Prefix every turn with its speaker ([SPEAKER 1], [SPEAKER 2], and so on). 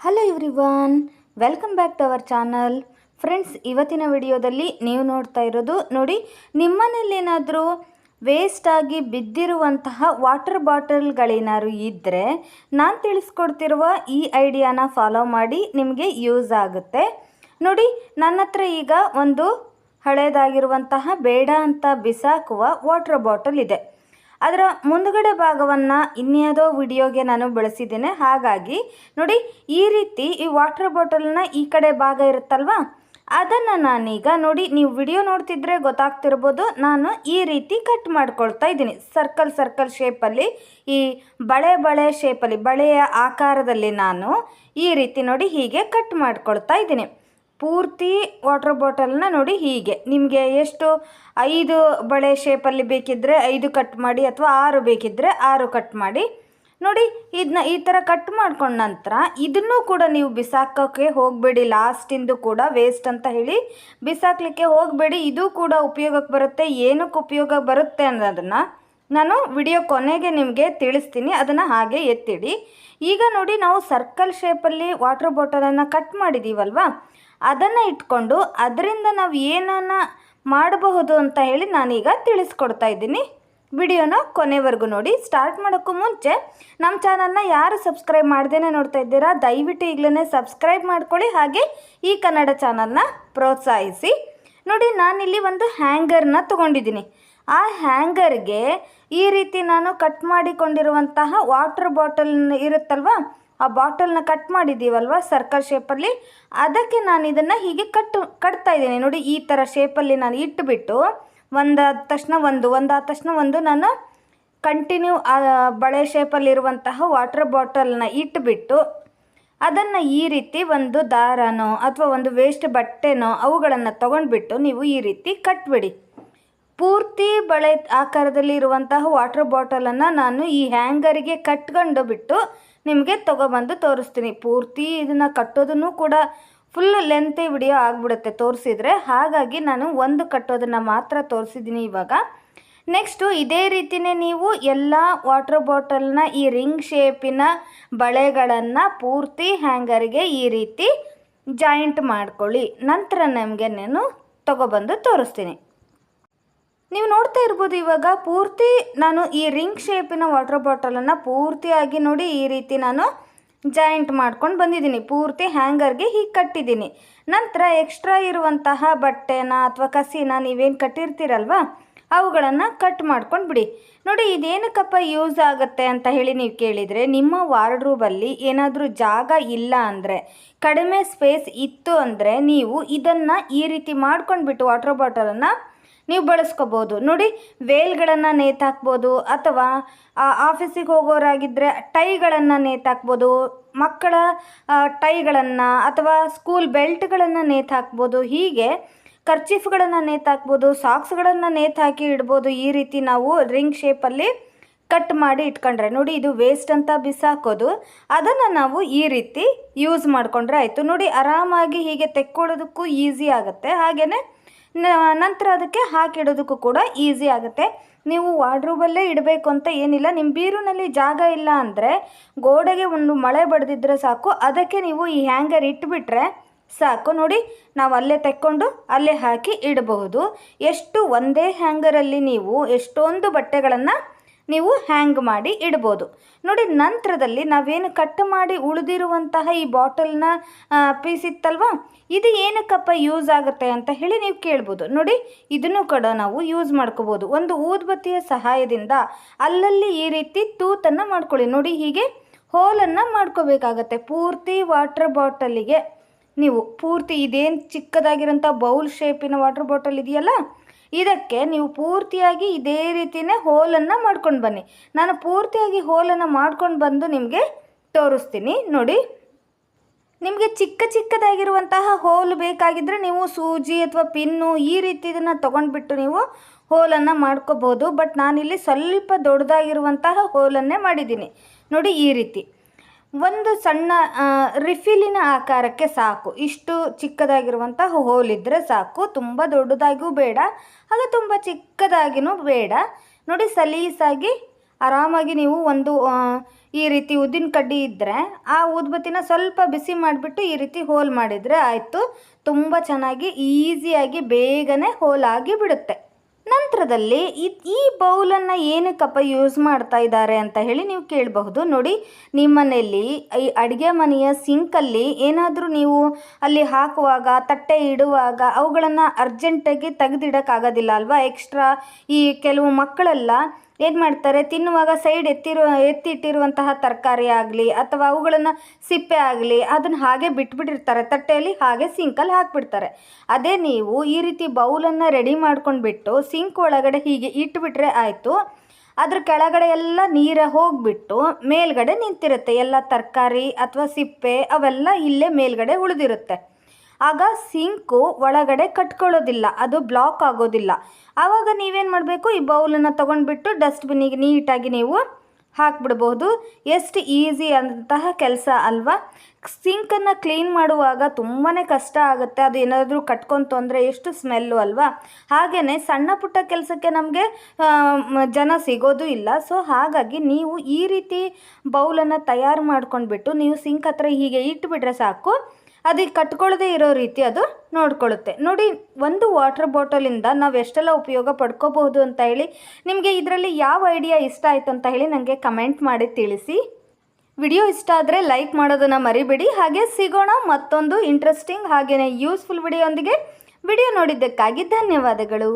[SPEAKER 1] Hello everyone welcome back to our channel friends ಇವತ್ತಿನ ವಿಡಿಯೋದಲ್ಲಿ ನೀವು ನೋಡ್ತಾ ಇರೋದು ನೋಡಿ ನಿಮ್ಮನೇಲೇನಾದರೂ ವೇಸ್ಟ್ ಆಗಿ ಬಿದ್ದಿರುವಂತಹ ವಾಟರ್ ಬಾಟಲ್ಗಳೇನಾದ್ರು ಇದ್ದರೆ ನಾನು ತಿಳಿಸ್ಕೊಡ್ತಿರುವ ಈ ಐಡಿಯಾನ ಫಾಲೋ ಮಾಡಿ ನಿಮಗೆ ಯೂಸ್ ಆಗುತ್ತೆ. ನೋಡಿ ನನ್ನ ಈಗ ಒಂದು ಹಳೇದಾಗಿರುವಂತಹ ಬೇಡ ಅಂತ ಬಿಸಾಕುವ ವಾಟರ್ ಬಾಟಲ್ ಇದೆ. ಅದರ ಮುಂದುಗಡೆ ಭಾಗವನ್ನು ಇನ್ಯಾವುದೋ ವಿಡಿಯೋಗೆ ನಾನು ಬಳಸಿದ್ದೇನೆ. ಹಾಗಾಗಿ ನೋಡಿ, ಈ ರೀತಿ ಈ ವಾಟರ್ ಬಾಟಲ್ನ ಈ ಕಡೆ ಭಾಗ ಇರುತ್ತಲ್ವಾ? ಅದನ್ನು ನಾನೀಗ ನೋಡಿ, ನೀವು ವಿಡಿಯೋ ನೋಡ್ತಿದ್ರೆ ಗೊತ್ತಾಗ್ತಿರ್ಬೋದು, ನಾನು ಈ ರೀತಿ ಕಟ್ ಮಾಡ್ಕೊಳ್ತಾ ಇದ್ದೀನಿ. ಸರ್ಕಲ್ ಸರ್ಕಲ್ ಶೇಪಲ್ಲಿ, ಈ ಬಳೆ ಬಳೆ ಶೇಪಲ್ಲಿ, ಬಳೆಯ ಆಕಾರದಲ್ಲಿ ನಾನು ಈ ರೀತಿ ನೋಡಿ ಹೀಗೆ ಕಟ್ ಮಾಡ್ಕೊಳ್ತಾ ಇದ್ದೀನಿ. ಪೂರ್ತಿ ವಾಟರ್ ಬಾಟಲ್ನ ನೋಡಿ ಹೀಗೆ. ನಿಮಗೆ ಎಷ್ಟು? ಐದು ಬಳೆ ಶೇಪಲ್ಲಿ ಬೇಕಿದ್ದರೆ ಐದು ಕಟ್ ಮಾಡಿ ಅಥವಾ ಆರು ಬೇಕಿದ್ದರೆ ಆರು ಕಟ್ ಮಾಡಿ. ನೋಡಿ ಇದನ್ನ ಈ ಥರ ಕಟ್ ಮಾಡ್ಕೊಂಡ ನಂತರ ಇದನ್ನು ಕೂಡ ನೀವು ಬಿಸಾಕೋಕ್ಕೆ ಹೋಗಬೇಡಿ. ಲಾಸ್ಟಿಂದು ಕೂಡ ವೇಸ್ಟ್ ಅಂತ ಹೇಳಿ ಬಿಸಾಕಲಿಕ್ಕೆ ಹೋಗಬೇಡಿ. ಇದು ಕೂಡ ಉಪಯೋಗಕ್ಕೆ ಬರುತ್ತೆ. ಏನಕ್ಕೆ ಉಪಯೋಗ ಬರುತ್ತೆ ಅನ್ನೋದನ್ನು ನಾನು ವಿಡಿಯೋ ಕೊನೆಗೆ ನಿಮಗೆ ತಿಳಿಸ್ತೀನಿ. ಅದನ್ನು ಹಾಗೆ ಎತ್ತಿಡಿ. ಈಗ ನೋಡಿ, ನಾವು ಸರ್ಕಲ್ ಶೇಪಲ್ಲಿ ವಾಟರ್ ಬಾಟಲನ್ನು ಕಟ್ ಮಾಡಿದ್ದೀವಲ್ವಾ ಅದನ್ನು ಇಟ್ಕೊಂಡು ಅದರಿಂದ ನಾವು ಏನನ್ನ ಮಾಡಬಹುದು ಅಂತ ಹೇಳಿ ನಾನೀಗ ತಿಳಿಸ್ಕೊಡ್ತಾ ಇದ್ದೀನಿ. ವಿಡಿಯೋನ ಕೊನೆವರೆಗೂ ನೋಡಿ. ಸ್ಟಾರ್ಟ್ ಮಾಡೋಕ್ಕೂ ಮುಂಚೆ ನಮ್ಮ ಚಾನಲ್ನ ಯಾರು ಸಬ್ಸ್ಕ್ರೈಬ್ ಮಾಡ್ದೇನೆ ನೋಡ್ತಾ ಇದ್ದೀರಾ, ದಯವಿಟ್ಟು ಈಗಲೇ ಸಬ್ಸ್ಕ್ರೈಬ್ ಮಾಡ್ಕೊಳ್ಳಿ ಹಾಗೆ ಈ ಕನ್ನಡ ಚಾನಲ್ನ ಪ್ರೋತ್ಸಾಹಿಸಿ. ನೋಡಿ, ನಾನಿಲ್ಲಿ ಒಂದು ಹ್ಯಾಂಗರ್ನ ತೊಗೊಂಡಿದ್ದೀನಿ. ಆ ಹ್ಯಾಂಗರ್ಗೆ ಈ ರೀತಿ ನಾನು ಕಟ್ ಮಾಡಿಕೊಂಡಿರುವಂತಹ ವಾಟರ್ ಬಾಟಲ್ ಇರುತ್ತಲ್ವಾ ಆ ಬಾಟಲ್ನ ಕಟ್ ಮಾಡಿದ್ದೀವಲ್ವ ಸರ್ಕಲ್ ಶೇಪಲ್ಲಿ ಅದಕ್ಕೆ ನಾನು ಇದನ್ನು ಹೀಗೆ ಕಟ್ ಕಟ್ತಾ ಇದ್ದೀನಿ. ನೋಡಿ, ಈ ಥರ ಶೇಪಲ್ಲಿ ನಾನು ಇಟ್ಟುಬಿಟ್ಟು ಒಂದಾದ ತಕ್ಷಣ ಒಂದು, ಒಂದಾದ ತಕ್ಷಣ ಒಂದು ನಾನು ಕಂಟಿನ್ಯೂ ಬಳೆ ಶೇಪಲ್ಲಿರುವಂತಹ ವಾಟರ್ ಬಾಟಲ್ನ ಇಟ್ಟುಬಿಟ್ಟು ಅದನ್ನು ಈ ರೀತಿ ಒಂದು ದಾರನೋ ಅಥವಾ ಒಂದು ವೇಸ್ಟ್ ಬಟ್ಟೆನೋ ಅವುಗಳನ್ನು ತೊಗೊಂಡ್ಬಿಟ್ಟು ನೀವು ಈ ರೀತಿ ಕಟ್ಬಿಡಿ. ಪೂರ್ತಿ ಬಳೆ ಆಕಾರದಲ್ಲಿ ಇರುವಂತಹ ವಾಟರ್ ಬಾಟಲನ್ನು ನಾನು ಈ ಹ್ಯಾಂಗರಿಗೆ ಕಟ್ಕೊಂಡು ಬಿಟ್ಟು ನಿಮಗೆ ತೊಗೊಬಂದು ತೋರಿಸ್ತೀನಿ. ಪೂರ್ತಿ ಇದನ್ನು ಕಟ್ಟೋದನ್ನು ಕೂಡ ಫುಲ್ ಲೆಂತ್ ವಿಡಿಯೋ ಆಗಿಬಿಡುತ್ತೆ ತೋರಿಸಿದ್ರೆ. ಹಾಗಾಗಿ ನಾನು ಒಂದು ಕಟ್ಟೋದನ್ನು ಮಾತ್ರ ತೋರಿಸಿದ್ದೀನಿ ಇವಾಗ. ನೆಕ್ಸ್ಟು ಇದೇ ರೀತಿಯೇ ನೀವು ಎಲ್ಲ ವಾಟರ್ ಬಾಟಲ್ನ ಈ ರಿಂಗ್ ಶೇಪಿನ ಬಳೆಗಳನ್ನು ಪೂರ್ತಿ ಹ್ಯಾಂಗರ್ಗೆ ಈ ರೀತಿ ಜಾಯಿಂಟ್ ಮಾಡ್ಕೊಳ್ಳಿ. ನಂತರ ನಮಗೆ ನಾನು ತೊಗೊಬಂದು ತೋರಿಸ್ತೀನಿ. ನೀವು ನೋಡ್ತಾ ಇರ್ಬೋದು ಇವಾಗ ಪೂರ್ತಿ ನಾನು ಈ ರಿಂಗ್ ಶೇಪಿನ ವಾಟರ್ ಬಾಟಲನ್ನು ಪೂರ್ತಿಯಾಗಿ ನೋಡಿ ಈ ರೀತಿ ನಾನು ಜಾಯಿಂಟ್ ಮಾಡ್ಕೊಂಡು ಬಂದಿದ್ದೀನಿ. ಪೂರ್ತಿ ಹ್ಯಾಂಗರ್ಗೆ ಹೀಗೆ ಕಟ್ಟಿದ್ದೀನಿ. ನಂತರ ಎಕ್ಸ್ಟ್ರಾ ಇರುವಂತಹ ಬಟ್ಟೆನ ಅಥವಾ ಕಸಿನ ನೀವೇನು ಕಟ್ಟಿರ್ತೀರಲ್ವ, ಅವುಗಳನ್ನು ಕಟ್ ಮಾಡ್ಕೊಂಡು ಬಿಡಿ. ನೋಡಿ, ಇದೇನಕ್ಕಪ್ಪ ಯೂಸ್ ಆಗುತ್ತೆ ಅಂತ ಹೇಳಿ ನೀವು ಕೇಳಿದರೆ, ನಿಮ್ಮ ವಾರ್ಡ್ರೂಬಲ್ಲಿ ಏನಾದರೂ ಜಾಗ ಇಲ್ಲ ಅಂದರೆ, ಕಡಿಮೆ ಸ್ಪೇಸ್ ಇತ್ತು ಅಂದರೆ ನೀವು ಇದನ್ನು ಈ ರೀತಿ ಮಾಡ್ಕೊಂಡ್ಬಿಟ್ಟು ವಾಟರ್ ಬಾಟಲನ್ನು ನೀವು ಬಳಸ್ಕೋಬೋದು. ನೋಡಿ ವೇಲ್ಗಳನ್ನು ನೇತಾಕ್ಬೋದು ಅಥವಾ ಆಫೀಸಿಗೆ ಹೋಗೋರಾಗಿದ್ದರೆ ಟೈಗಳನ್ನು ನೇತಾಕ್ಬೋದು, ಮಕ್ಕಳ ಟೈಗಳನ್ನು ಅಥವಾ ಸ್ಕೂಲ್ ಬೆಲ್ಟ್ಗಳನ್ನು ನೇತಾಕ್ಬೋದು, ಹೀಗೆ ಕರ್ಚೀಫ್ಗಳನ್ನು ನೇತಾಕ್ಬೋದು ಸಾಕ್ಸ್ಗಳನ್ನು ನೇತಾಕಿ ಇಡ್ಬೋದು, ಈ ರೀತಿ ನಾವು ರಿಂಗ್ ಶೇಪಲ್ಲಿ ಕಟ್ ಮಾಡಿ ಇಟ್ಕೊಂಡ್ರೆ. ನೋಡಿ, ಇದು ವೇಸ್ಟ್ ಅಂತ ಬಿಸಾಕೋದು. ಅದನ್ನು ನಾವು ಈ ರೀತಿ ಯೂಸ್ ಮಾಡಿಕೊಂಡ್ರೆ ಆಯಿತು. ನೋಡಿ, ಆರಾಮಾಗಿ ಹೀಗೆ ತೆಕ್ಕೊಳ್ಳೋದಕ್ಕೂ ಈಸಿ ಆಗುತ್ತೆ. ಹಾಗೆಯೇ ನಂತರ ಅದಕ್ಕೆ ಹಾಕಿಡೋದಕ್ಕೂ ಕೂಡ ಈಸಿ ಆಗುತ್ತೆ. ನೀವು ವಾರ್ಡ್ರೂಬಲ್ಲೇ ಇಡಬೇಕು ಅಂತ ಏನಿಲ್ಲ. ನಿಮ್ಮ ಬೀರುನಲ್ಲಿ ಜಾಗ ಇಲ್ಲ ಅಂದರೆ ಗೋಡೆಗೆ ಒಂದು ಮಳೆ ಬಡ್ದಿದ್ರೆ ಸಾಕು. ಅದಕ್ಕೆ ನೀವು ಈ ಹ್ಯಾಂಗರ್ ಇಟ್ಬಿಟ್ರೆ ಸಾಕು. ನೋಡಿ, ನಾವು ಅಲ್ಲೇ ತೆಕ್ಕೊಂಡು ಅಲ್ಲೇ ಹಾಕಿ ಇಡಬಹುದು. ಎಷ್ಟು ಒಂದೇ ಹ್ಯಾಂಗರಲ್ಲಿ ನೀವು ಎಷ್ಟೊಂದು ಬಟ್ಟೆಗಳನ್ನು ನೀವು ಹ್ಯಾಂಗ್ ಮಾಡಿ ಇಡ್ಬೋದು. ನೋಡಿ, ನಂತರದಲ್ಲಿ ನಾವೇನು ಕಟ್ ಮಾಡಿ ಉಳಿದಿರುವಂತಹ ಈ ಬಾಟಲ್ನ ಪೀಸ್ ಇತ್ತಲ್ವ? ಇದು ಏನಕ್ಕಪ್ಪ ಯೂಸ್ ಆಗುತ್ತೆ ಅಂತ ಹೇಳಿ ನೀವು ಕೇಳ್ಬೋದು. ನೋಡಿ, ಇದನ್ನು ಕೂಡ ನಾವು ಯೂಸ್ ಮಾಡ್ಕೋಬೋದು. ಒಂದು ಊದ್ಬತ್ತಿಯ ಸಹಾಯದಿಂದ ಅಲ್ಲಲ್ಲಿ ಈ ರೀತಿ ತೂತನ್ನು ಮಾಡ್ಕೊಳ್ಳಿ. ನೋಡಿ, ಹೀಗೆ ಹೋಲನ್ನು ಮಾಡ್ಕೋಬೇಕಾಗತ್ತೆ. ಪೂರ್ತಿ ವಾಟರ್ ಬಾಟಲಿಗೆ ನೀವು, ಪೂರ್ತಿ ಇದೇನು ಚಿಕ್ಕದಾಗಿರೋಂಥ ಬೌಲ್ ಶೇಪಿನ ವಾಟರ್ ಬಾಟಲ್ ಇದೆಯಲ್ಲ ಇದಕ್ಕೆ ನೀವು ಪೂರ್ತಿಯಾಗಿ ಇದೇ ರೀತಿಯೇ ಹೋಲನ್ನು ಮಾಡ್ಕೊಂಡು ಬನ್ನಿ. ನಾನು ಪೂರ್ತಿಯಾಗಿ ಹೋಲನ್ನು ಮಾಡ್ಕೊಂಡು ಬಂದು ನಿಮಗೆ ತೋರಿಸ್ತೀನಿ. ನೋಡಿ. ನಿಮಗೆ ಚಿಕ್ಕ ಚಿಕ್ಕದಾಗಿರುವಂತಹ ಹೋಲ್ ಬೇಕಾಗಿದ್ದರೆ ನೀವು ಸೂಜಿ ಅಥವಾ ಪಿನ್ನು ಈ ರೀತಿ ಇದನ್ನು ತೊಗೊಂಡ್ಬಿಟ್ಟು ನೀವು ಹೋಲನ್ನು ಮಾಡ್ಕೋಬೋದು. ಬಟ್ ನಾನಿಲ್ಲಿ ಸ್ವಲ್ಪ ದೊಡ್ಡದಾಗಿರುವಂತಹ ಹೋಲನ್ನೇ ಮಾಡಿದ್ದೀನಿ. ನೋಡಿ ಈ ರೀತಿ. ಒಂದು ಸಣ್ಣ ರಿಫಿಲಿನ ಆಕಾರಕ್ಕೆ ಸಾಕು. ಇಷ್ಟು ಚಿಕ್ಕದಾಗಿರುವಂಥ ಇದ್ದರೆ ಸಾಕು. ತುಂಬ ದೊಡ್ಡದಾಗಿಯೂ ಬೇಡ ಹಾಗೆ ತುಂಬ ಚಿಕ್ಕದಾಗಿಯೂ ಬೇಡ. ನೋಡಿ, ಸಲೀಸಾಗಿ, ಆರಾಮಾಗಿ ನೀವು ಒಂದು ಈ ರೀತಿ ಉದ್ದಿನ ಕಡ್ಡಿ ಇದ್ದರೆ ಆ ಊದ್ಬತ್ತಿನ ಸ್ವಲ್ಪ ಬಿಸಿ ಮಾಡಿಬಿಟ್ಟು ಈ ರೀತಿ ಹೋಲ್ ಮಾಡಿದರೆ ಆಯಿತು. ತುಂಬ ಚೆನ್ನಾಗಿ, ಈಸಿಯಾಗಿ, ಬೇಗನೆ ಹೋಲಾಗಿ ಬಿಡುತ್ತೆ ನಂತರದಲ್ಲಿ ಈ- ಬೌಲನ್ನು ಏನಕ್ಕಪ್ಪ ಯೂಸ್ ಮಾಡ್ತಾ ಇದ್ದಾರೆ ಅಂತ ಹೇಳಿ ನೀವು ಕೇಳಬಹುದು. ನೋಡಿ ನಿಮ್ಮನೆಯಲ್ಲಿ ಈ ಅಡುಗೆ ಮನೆಯ ಸಿಂಕಲ್ಲಿ ಏನಾದರೂ ನೀವು ಅಲ್ಲಿ ಹಾಕುವಾಗ, ತಟ್ಟೆ ಇಡುವಾಗ ಅವುಗಳನ್ನು ಅರ್ಜೆಂಟಾಗಿ ತೆಗೆದಿಡೋಕ್ಕಾಗೋದಿಲ್ಲ ಅಲ್ವಾ? ಎಕ್ಸ್ಟ್ರಾ ಈ ಕೆಲವು ಮಕ್ಕಳೆಲ್ಲ ಏನು ಮಾಡ್ತಾರೆ? ತಿನ್ನುವಾಗ ಸೈಡ್ ಎತ್ತಿರುವ ಎತ್ತಿಟ್ಟಿರುವಂತಹ ತರಕಾರಿ ಆಗಲಿ ಅಥವಾ ಅವುಗಳನ್ನು ಸಿಪ್ಪೆ ಆಗಲಿ ಅದನ್ನು ಹಾಗೆ ಬಿಟ್ಬಿಟ್ಟಿರ್ತಾರೆ. ತಟ್ಟೆಯಲ್ಲಿ ಹಾಗೆ ಸಿಂಕಲ್ಲಿ ಹಾಕ್ಬಿಡ್ತಾರೆ. ಅದೇ ನೀವು ಈ ರೀತಿ ಬೌಲನ್ನು ರೆಡಿ ಮಾಡ್ಕೊಂಡ್ಬಿಟ್ಟು ಸಿಂಕ್ ಒಳಗಡೆ ಹೀಗೆ ಇಟ್ಬಿಟ್ರೆ ಆಯಿತು. ಅದ್ರ ಕೆಳಗಡೆ ಎಲ್ಲ ನೀರು ಹೋಗಿಬಿಟ್ಟು ಮೇಲ್ಗಡೆ ನಿಂತಿರುತ್ತೆ. ಎಲ್ಲ ತರಕಾರಿ ಅಥವಾ ಸಿಪ್ಪೆ ಅವೆಲ್ಲ ಇಲ್ಲೇ ಮೇಲ್ಗಡೆ ಉಳಿದಿರುತ್ತೆ. ಆಗ ಸಿಂಕು ಒಳಗಡೆ ಕಟ್ಕೊಳ್ಳೋದಿಲ್ಲ, ಅದು ಬ್ಲಾಕ್ ಆಗೋದಿಲ್ಲ. ಆವಾಗ ನೀವೇನು ಮಾಡಬೇಕು? ಈ ಬೌಲನ್ನು ತೊಗೊಂಡ್ಬಿಟ್ಟು ಡಸ್ಟ್ಬಿನ್ನಿಗೆ ನೀಟಾಗಿ ನೀವು ಹಾಕ್ಬಿಡ್ಬೋದು ಎಷ್ಟು ಈಸಿ ಅಂತಹ ಕೆಲಸ ಅಲ್ವಾ? ಸಿಂಕನ್ನು ಕ್ಲೀನ್ ಮಾಡುವಾಗ ತುಂಬಾ ಕಷ್ಟ ಆಗುತ್ತೆ. ಅದು ಏನಾದರೂ ಕಟ್ಕೊಂತು ಅಂದರೆ ಎಷ್ಟು ಸ್ಮೆಲ್ಲು ಅಲ್ವಾ? ಹಾಗೆಯೇ ಸಣ್ಣ ಪುಟ್ಟ ಕೆಲಸಕ್ಕೆ ನಮಗೆ ಜನ ಸಿಗೋದು ಇಲ್ಲ. ಸೊ, ಹಾಗಾಗಿ ನೀವು ಈ ರೀತಿ ಬೌಲನ್ನು ತಯಾರು ಮಾಡ್ಕೊಂಡ್ಬಿಟ್ಟು ನೀವು ಸಿಂಕ್ ಹತ್ರ ಹೀಗೆ ಇಟ್ಟುಬಿಟ್ರೆ ಸಾಕು. ಅದಕ್ಕೆ ಕಟ್ಕೊಳ್ಳದೆ ಇರೋ ರೀತಿ ಅದು ನೋಡ್ಕೊಳ್ಳುತ್ತೆ. ನೋಡಿ, ಒಂದು ವಾಟರ್ ಬಾಟಲಿಂದ ನಾವು ಎಷ್ಟೆಲ್ಲ ಉಪಯೋಗ ಪಡ್ಕೋಬಹುದು ಅಂತ ಹೇಳಿ ನಿಮಗೆ ಇದರಲ್ಲಿ ಯಾವ ಐಡಿಯಾ ಇಷ್ಟ ಆಯಿತು ಅಂತ ಹೇಳಿ ನನಗೆ ಕಮೆಂಟ್ ಮಾಡಿ ತಿಳಿಸಿ. ವಿಡಿಯೋ ಇಷ್ಟ ಆದರೆ ಲೈಕ್ ಮಾಡೋದನ್ನು ಮರಿಬೇಡಿ. ಹಾಗೆ ಸಿಗೋಣ ಮತ್ತೊಂದು ಇಂಟ್ರೆಸ್ಟಿಂಗ್ ಹಾಗೆಯೇ ಯೂಸ್ಫುಲ್ ವಿಡಿಯೋಂದಿಗೆ ವಿಡಿಯೋ ನೋಡಿದ್ದಕ್ಕಾಗಿ ಧನ್ಯವಾದಗಳು.